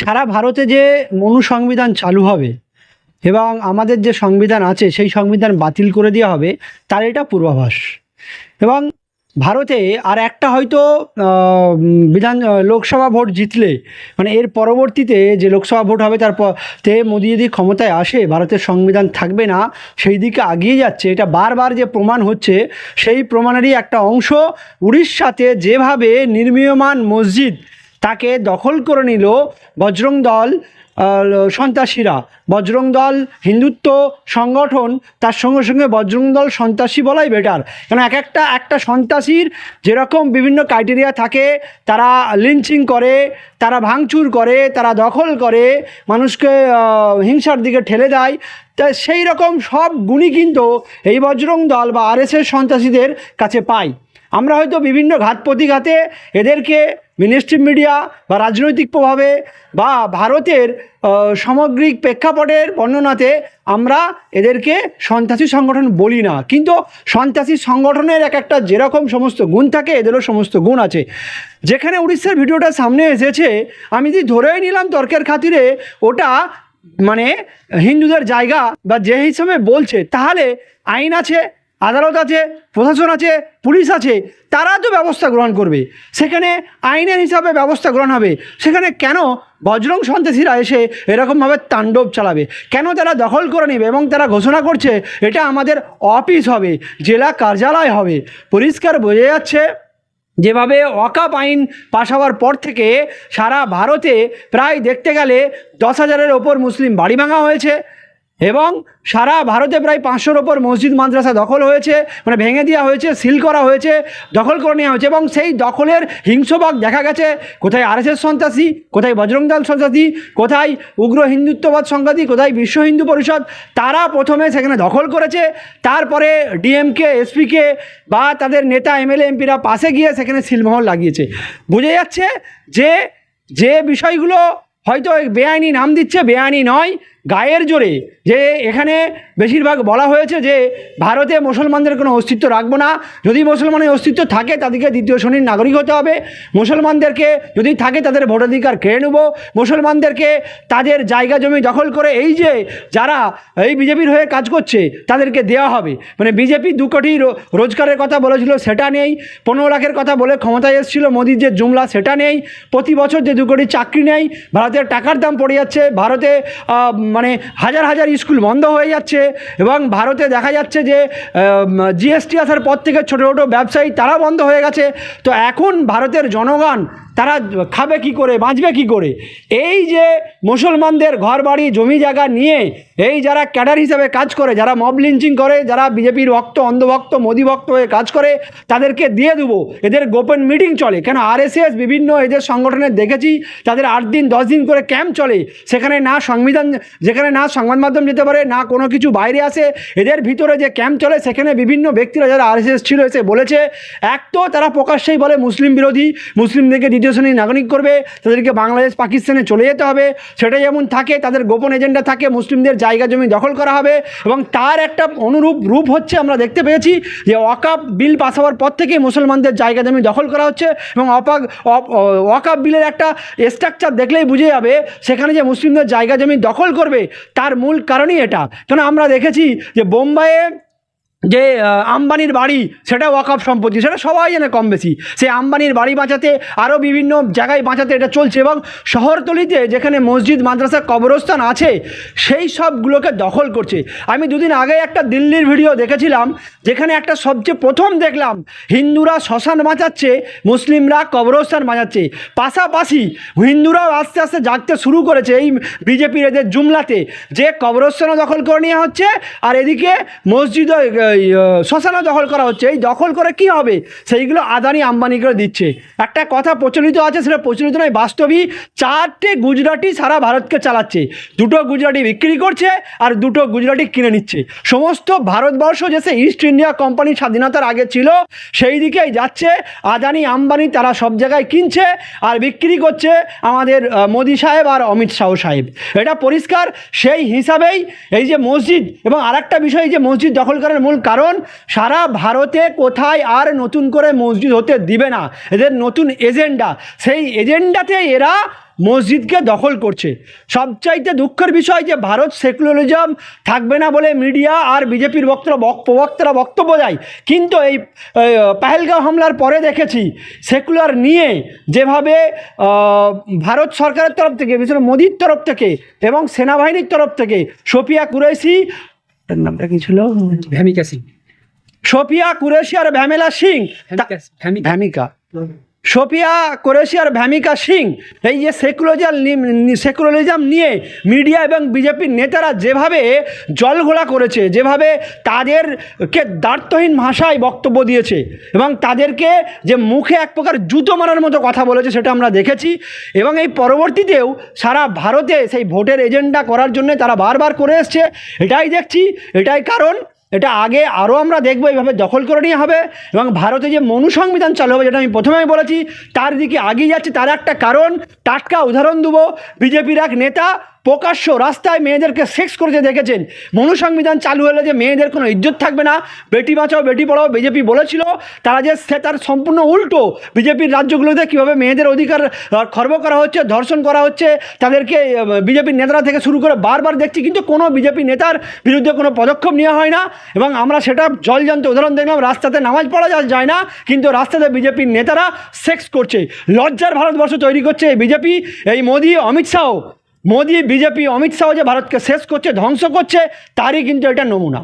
সারা ভারতে যে মনু সংবিধান চালু হবে এবং আমাদের যে সংবিধান আছে, সেই সংবিধান বাতিল করে দেওয়া হবে, তার এটা পূর্বাভাস। এবং ভারতে আর একটা হয়তো বিধান লোকসভা ভোট জিতলে মানে এর পরবর্তীতে যে লোকসভা ভোট হবে তারপর তে মোদি যদি ক্ষমতায় আসে, ভারতের সংবিধান থাকবে না, সেই দিকে আগিয়ে যাচ্ছে। এটা বারবার যে প্রমাণ হচ্ছে, সেই প্রমাণেরই একটা অংশ উড়িষ্যাতে যেভাবে নির্মীয়মান মসজিদ তাকে দখল করে নিল বজরং দল সন্ত্রাসীরা। বজরং দল হিন্দুত্ব সংগঠন, তার সঙ্গে সঙ্গে বজরং দল সন্ত্রাসী বলাই বেটার কারণ এক একটা একটা সন্ত্রাসীর যেরকম বিভিন্ন ক্রাইটেরিয়া থাকে, তারা লিঞ্চিং করে, তারা ভাঙচুর করে, তারা দখল করে, মানুষকে হিংসার দিকে ঠেলে দেয়, তা সেই রকম সব গুণই কিন্তু এই বজরং দল বা আরএসএস সন্ত্রাসীদের কাছে পাই আমরা হয়তো বিভিন্ন ঘাত প্রতিঘাতে এদেরকে মিনিস্ট্রি মিডিয়া বা রাজনৈতিক প্রভাবে বা ভারতের সামগ্রিক প্রেক্ষাপটের বর্ণনাতে আমরা এদেরকে সন্ত্রাসী সংগঠন বলি না। কিন্তু সন্ত্রাসী সংগঠনের এক একটা যেরকম সমস্ত গুণ থাকে, এদেরও সমস্ত গুণ আছে। যেখানে উড়িষ্যার ভিডিওটা সামনে এসেছে, আমি যদি ধরেই নিলাম তর্কের খাতিরে, ওটা মানে হিন্দুদের জায়গা বা যে হিসাবে বলছে, তাহলে আইন আছে আদালত আছে, প্রশাসন আছে, পুলিশ আছে, তারা তো ব্যবস্থা গ্রহণ করবে। সেখানে আইনের হিসাবে ব্যবস্থা গ্রহণ হবে। সেখানে কেন বজরং সন্ত্রাসীরা এসে এরকমভাবে তাণ্ডব চালাবে? কেন তারা দখল করে নেবে এবং তারা ঘোষণা করছে এটা আমাদের অফিস হবে, জেলা কার্যালয় হবে? পরিষ্কার বোঝা যাচ্ছে, যেভাবে ওয়াকাপ আইন পাশ হওয়ার পর থেকে সারা ভারতে প্রায় দেখতে গেলে দশ হাজারের ওপর মুসলিম বাড়ি ভাঙা হয়েছে। এবং সারা ভারতে প্রায় পাঁচশোর ওপর মসজিদ মাদ্রাসা দখল হয়েছে মানে ভেঙে দেওয়া হয়েছে, সিল করা হয়েছে, দখল করে নেওয়া হয়েছে এবং সেই দখলের হিংস্রভাগ দেখা গেছে। কোথায় আরএসএস সন্ত্রাসী, কোথায় বজরং দল সন্ত্রাসী, কোথায় উগ্র হিন্দুত্ববাদ সংঘাতী কোথায় বিশ্ব হিন্দু পরিষদ, তারা প্রথমে সেখানে দখল করেছে। তারপরে ডিএমকে, এসপিকে বা তাদের নেতা, এমএলএ, এমপিরা পাশে গিয়ে সেখানে সিলমোহর লাগিয়েছে। বোঝা যাচ্ছে যে যে বিষয়গুলো হয়তো বেআইনি নাম দিচ্ছে, বেআইনি নয় গায়ের জোরে, যে এখানে বেশিরভাগ বলা হয়েছে যে ভারতে মুসলমানদের কোনো অস্তিত্ব রাখব না। যদি মুসলমানের অস্তিত্ব থাকে, তাদেরকে দ্বিতীয় শ্রেণির নাগরিক হতে হবে। মুসলমানদেরকে যদি থাকে, তাদের ভোটাধিকার কেড়ে নেব। মুসলমানদেরকে তাদের জায়গা জমি দখল করে, এই যে যারা এই বিজেপির হয়ে কাজ করছে, তাদেরকে দেওয়া হবে। মানে বিজেপি দু কোটি রোজগারের কথা বলেছিল, সেটা নেই। পনেরো লাখের কথা বলে ক্ষমতায় এসেছিল মোদির যে জুমলা, সেটা নেই। প্রতি বছর যে দু কোটি চাকরি নেই, ভারতের টাকার দাম পড়ে যাচ্ছে। ভারতে মানে হাজার হাজার স্কুল বন্ধ হয়ে যাচ্ছে এবং ভারতে দেখা যাচ্ছে যে জিএসটি আসার পর থেকে ছোটো ছোটো ব্যবসায়ী তারা বন্ধ হয়ে গেছে। তো এখন ভারতের জনগণ তারা খাবে কি করে, বাঁচবে কি করে? এই যে মুসলমানদের ঘর বাড়ি জমি জায়গা নিয়ে, এই যারা ক্যাডার হিসাবে কাজ করে, যারা মব লিঞ্চিং করে, যারা বিজেপির ভক্ত, অন্ধভক্ত, মোদি ভক্ত হয়ে কাজ করে, তাদেরকে দিয়ে দেবো। এদের গোপন মিটিং চলে। কেন আরএসএস, বিভিন্ন এদের সংগঠনের দেখেছি, তাদের আট দিন, দশ দিন করে ক্যাম্প চলে। সেখানে না সংবিধান, যেখানে না সংবাদ মাধ্যম যেতে পারে, না কোনো কিছু বাইরে আসে। এদের ভিতরে যে ক্যাম্প চলে, সেখানে বিভিন্ন ব্যক্তিরা যারা আরএসএস ছিল, এসে বলেছে, এক তো তারা প্রকাশ্যেই বলে মুসলিম বিরোধী, মুসলিমদেরকে দ্বিতীয় শ্রেণির নাগরিক করবে, তাদেরকে বাংলাদেশ পাকিস্তানে চলে যেতে হবে। সেটা যেমন থাকে, তাদের গোপন এজেন্ডা থাকে, মুসলিমদের জায়গা জমি দখল করা হবে এবং তার একটা অনুরূপ রূপ হচ্ছে আমরা দেখতে পেয়েছি যে ওয়াকাপ বিল পাস হওয়ার পর থেকেই মুসলমানদের জায়গা জমি দখল করা হচ্ছে এবং অপাক অপ- ওয়াকাপ বিলের একটা স্ট্রাকচার দেখলেই বুঝে যাবে সেখানে যে মুসলিমদের জায়গা জমি দখল করবে, তার মূল কারণই এটা। কেন আমরা দেখেছি যে বোম্বাইয়ে যে আম্বানির বাড়ি সেটা ওয়াকআপ সম্পত্তি, সেটা সবাই জানে কম বেশি। সেই আম্বানির বাড়ি বাঁচাতে আরও বিভিন্ন জায়গায় বাঁচাতে এটা চলছে এবং শহরতলিতে যেখানে মসজিদ, মাদ্রাসা কবরস্থান আছে, সেই সবগুলোকে দখল করছে। আমি দুদিন আগে একটা দিল্লির ভিডিও দেখেছিলাম, যেখানে একটা সবচেয়ে প্রথম দেখলাম, হিন্দুরা শ্মশান বাঁচাচ্ছে, মুসলিমরা কবরস্থান বাঁচাচ্ছে। পাশাপাশি হিন্দুরাও আস্তে আস্তে জাগতে শুরু করেছে এই বিজেপির এদের জুমলাতে। যে কবরস্থানও দখল করে নেওয়া হচ্ছে, আর এদিকে মসজিদও শ্মশানও দখল করা হচ্ছে। এই দখল করে কি হবে? সেইগুলো আদানি আম্বানি করে দিচ্ছে। একটা কথা প্রচলিত আছে, সেটা প্রচলিত নয়, বাস্তবই চারটে গুজরাটি সারা ভারতকে চালাচ্ছে। দুটো গুজরাটি বিক্রি করছে আর দুটো গুজরাটি কিনে নিচ্ছে। সমস্ত ভারতবর্ষ যে সে ইস্ট ইন্ডিয়া কোম্পানি স্বাধীনতার আগে ছিল, সেই দিকেই যাচ্ছে। আদানি আম্বানি তারা সব জায়গায় কিনছে আর বিক্রি করছে আমাদের মোদি সাহেব আর অমিত শাহ সাহেব। এটা পরিষ্কার। সেই হিসাবেই এই যে মসজিদ এবং আরেকটা বিষয় যে মসজিদ দখল করার মূল কারণ সারা ভারতে কোথায় আর নতুন করে মসজিদ হতে দিবে না। এদের নতুন এজেন্ডা। সেই এজেন্ডাতে এরা মসজিদকে দখল করছে। সবচাইতে দুঃখের বিষয় যে ভারত সেকুলারিজম থাকবে না বলে মিডিয়া আর বিজেপির বক্তরা বক- প্রবক্তারা বক্তব্য দেয়। কিন্তু এই এই, পাহেলগাঁও হামলার পরে দেখেছি সেকুলার নিয়ে যেভাবে ভারত সরকারের তরফ থেকে বিশেষ মোদির তরফ থেকে এবং সেনাবাহিনীর তরফ থেকে সোফিয়া কুরেশি তার নামটা কি ছিল? ভ্যামিকা সিং। সোফিয়া কুরেশি আর ভ্যামেলা সিং। ভ্যামিকা সোফিয়া কোরেশি আর ভ্যামিকা সিং, এই যে সেকুলারিজম সেকুলারিজম নিয়ে মিডিয়া এবং বিজেপির নেতারা যেভাবে জলঘোলা করেছে, যেভাবে তাদেরকে দার্থহীন ভাষায় বক্তব্য দিয়েছে এবং তাদেরকে যে মুখে এক প্রকার জুতো মারার মতো কথা বলেছে সেটা আমরা দেখেছি এবং এই পরবর্তীতেও সারা ভারতে সেই ভোটের এজেন্ডা করার জন্য তারা বারবার করে এসছে। এটাই দেখছি, এটাই কারণ। এটা আগে আরও আমরা দেখব এইভাবে দখল করে নিয়ে হবে এবং ভারতে যে মনুসংবিধান চালু হবে, যেটা আমি প্রথমেই বলেছি, তার দিকে আগিয়ে যাচ্ছে, তার একটা কারণ, টাটকা উদাহরণ দেবো, বিজেপির এক নেতা প্রকাশ্য রাস্তায় মেয়েদেরকে সেক্স করতে দেখেছেন? মনু সংবিধান চালু হলে যে মেয়েদের কোনো ইজ্জত থাকবে না। বেটি বাঁচাও, বেটি পড়াও, বিজেপি বলেছিল। তারা যে সে তার সম্পূর্ণ উল্টো বিজেপির রাজ্যগুলোতে কীভাবে মেয়েদের অধিকার খর্ব করা হচ্ছে, ধর্ষণ করা হচ্ছে, তাদেরকে বিজেপির নেতারা থেকে শুরু করে বারবার দেখছি, কিন্তু কোনো বিজেপি নেতার বিরুদ্ধে কোনো পদক্ষেপ নেওয়া হয় না। এবং আমরা সেটা জলজন্ত উদাহরণ দেখলাম, রাস্তাতে নামাজ পড়া যায় না, কিন্তু রাস্তাতে বিজেপির নেতারা সেক্স করছে। লজ্জার ভারতবর্ষ তৈরি করছে বিজেপি, এই মোদি, অমিত শাহ। মোদি বিজেপি অমিত শাহ যে ভারতকে শেষ করছে ধ্বংস করছে তারই কিন্তু এটা নমুনা।